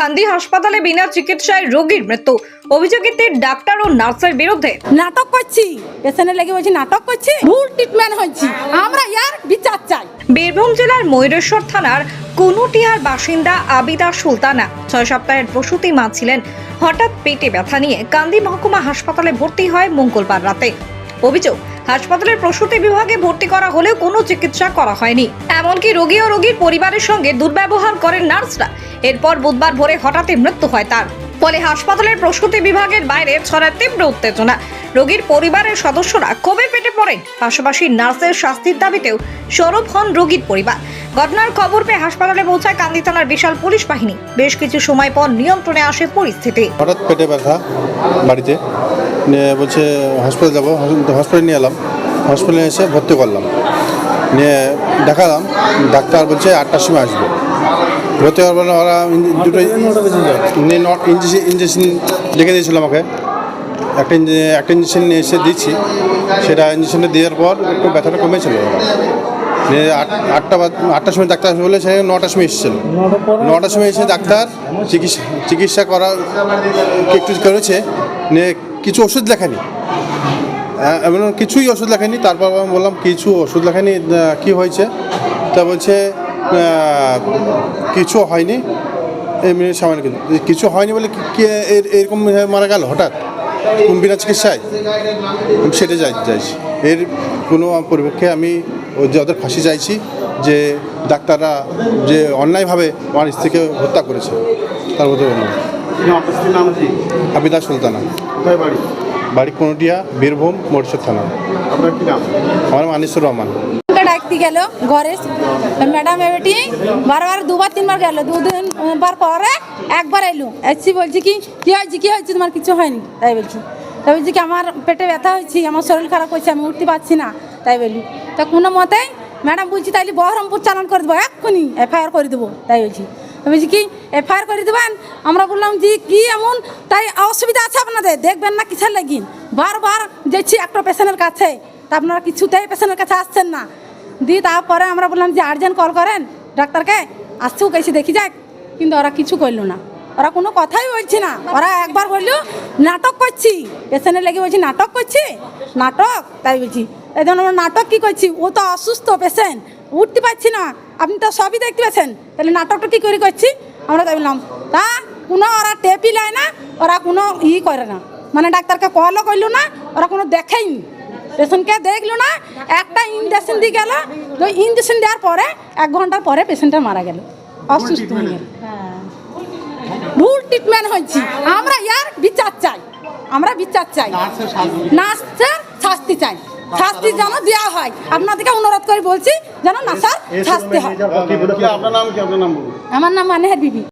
কান্দি হাসপাতালে বিনা চিকিৎসায় রোগীর মৃত্যু। অভিযোগেতে ডাক্তার ও নার্সের বিরুদ্ধে। নাটক করছি। পেশেন্টের লেগে বলছি নাটক করছি? ভুল ট্রিটমেন্ট হয়েছি। আমরা ইয়ার বিচার চাই। বীরভূম জেলার ময়ূরেশ্বর থানার কুনুটিয়ার বাসিন্দা আবিদা সুলতানা ছয় সপ্তাহের প্রসূতি মা ছিলেন। হঠাৎ পেটে ব্যথা নিয়ে কান্দি মহকুমা হাসপাতালে ভর্তি হয় মঙ্গলবার রাতে। অভিযোগ, হাসপাতালের প্রসূতি বিভাগে ভর্তি করা হলেও কোনো চিকিৎসা করা হয়নি। এমনকি রোগী ও রোগীর পরিবারের সঙ্গে দুর্ব্যবহার করেন নার্সরা। এরপর বুধবার ভোরে হঠাৎই মৃত্যু হয় তার। ফলে হাসপাতালের প্রসূতি বিভাগের বাইরে ছড়ায় তীব্র উত্তেজনা। রোগীর পরিবারের সদস্যরা ক্ষোভে পেটে পড়েন। পাশাপাশি নার্সের শাস্তির দাবিতেও সরব হন রোগীর পরিবার। ঘটনার খবর পেয়ে হাসপাতালে পৌঁছায় কান্দি থানার বিশাল পুলিশ বাহিনী। বেশ কিছু সময় পর নিয়ন্ত্রণে আসে পরিস্থিতি। হঠাৎ পেটে ব্যথা বাড়িতে। বলছে হসপিটাল যাব। হসপিটালে নিয়ে এলাম। হসপিটালে এসে ভর্তি করলাম। নিয়ে দেখালাম। ডাক্তার বলছে আটটার সময় আসবে। ভর্তি হওয়ার পরে ওরা দুটো ইঞ্জেকশন ইঞ্জেকশন লিখে দিয়েছিল আমাকে। একটা একটা ইঞ্জেকশন নিয়ে এসে দিচ্ছি সেটা ইঞ্জেকশনটা দেওয়ার পর একটু ব্যথাটা কমেছিল। আট আটটা আটটার সময় ডাক্তার আসবে বলে সে নটার সময় এসেছিল। নটার সময় এসে ডাক্তার চিকিৎসা চিকিৎসা করা একটু করেছে কিছু ওষুধ লেখানি এমন কিছুই ওষুধ লেখানি তারপর আমি বললাম কিছু ওষুধ লেখানি কি হয়েছে? তা বলছে কিছু হয়নি। এমনি সামান্য কিন্তু কিছু হয়নি বলে কি- কি এর- এরকম মারা গেল হঠাৎ? বিনা চিকিৎসায়? সেটা যাই চাইছি এর কোনো পরিপক্ষে আমি ওদের ফাঁসি চাইছি যে ডাক্তাররা যে অন্যায়ভাবে আমার স্ত্রীকে হত্যা করেছে তার মধ্যে আবিদা সুলতানা। বাড়ি? কোনটিয়া বীরভূম মরশুদ থানা। আপনার কি নাম? আমার নাম আনিসুর রহমান। ওকে ডাকতে গেল ঘরে ম্যাডাম এবেটি বারবার দুবার তিনবার গেল। দুদিন বার পরে একবার এলো। এসছি বলছি কি কি হয়েছে কি হয়েছে তোমার কিছু হয়নি? তাই বলছি। তাই বলছি কি আমার পেটে ব্যথা হয়েছে আমার শরীর খারাপ হয়েছে আমি উঠতে পারছি না। তাই বলি তা কোনো মতে ম্যাডাম বলছি, তাইলে বহরমপুর চালান করে দেবো, এক্ষুনি এফআইআর করে দেবো। তাই বলছি। বলছি, কি? এফআইআর করে দেবেন? আমরা বললাম যে কি এমন? তাই অসুবিধা আছে আপনাদের? দেখবেন না কিসের লাগি? বারবার যাচ্ছি একটা পেশেন্টের কাছে, তা আপনারা কিছুতেই পেশেন্টের কাছে আসছেন না। দিয়ে তারপরে আমরা বললাম যে, আর্জেন্ট কল করেন ডাক্তারকে আসছেও কেসে দেখি যাক। কিন্তু ওরা কিছু করল না। ওরা কোনো কথাই বলছে না। ওরা একবার বলল, নাটক করছি। পেশেন্টের লেগে বলছি, নাটক করছি? নাটক? তাই বলছি। এই জন্য নাটক কী করছি? ও তো অসুস্থ পেশেন্ট, উঠতে পারছি না। আপনি তো সবই দেখতে পাচ্ছেন। তাহলে নাটকটা কী করে করছি? আমরা তাই বললাম, তা কোনো ওরা টেপি লায় না, ওরা কোনো ই করে না। মানে ডাক্তারকে কলও করল না, ওরা কোনো দেখেইনি। পেশেন্টকে দেখল না, একটা ইঞ্জেকশন দিয়ে গেল। তো ইঞ্জেকশন দেওয়ার পরে, এক ঘণ্টার পরে পেশেন্টটা মারা গেল। অসুস্থ হয়ে গেল। ট্রিটমেন্ট হয়েছি আমরা ইয়ার বিচার চাই আমরা বিচার চাই নার্সের শাস্তি চাই শাস্তি যেন দেওয়া হয় আপনাদেরকে অনুরোধ করে বলছি যেন নার্সার শাস্তি হয় আমার নাম মানেহের বিবি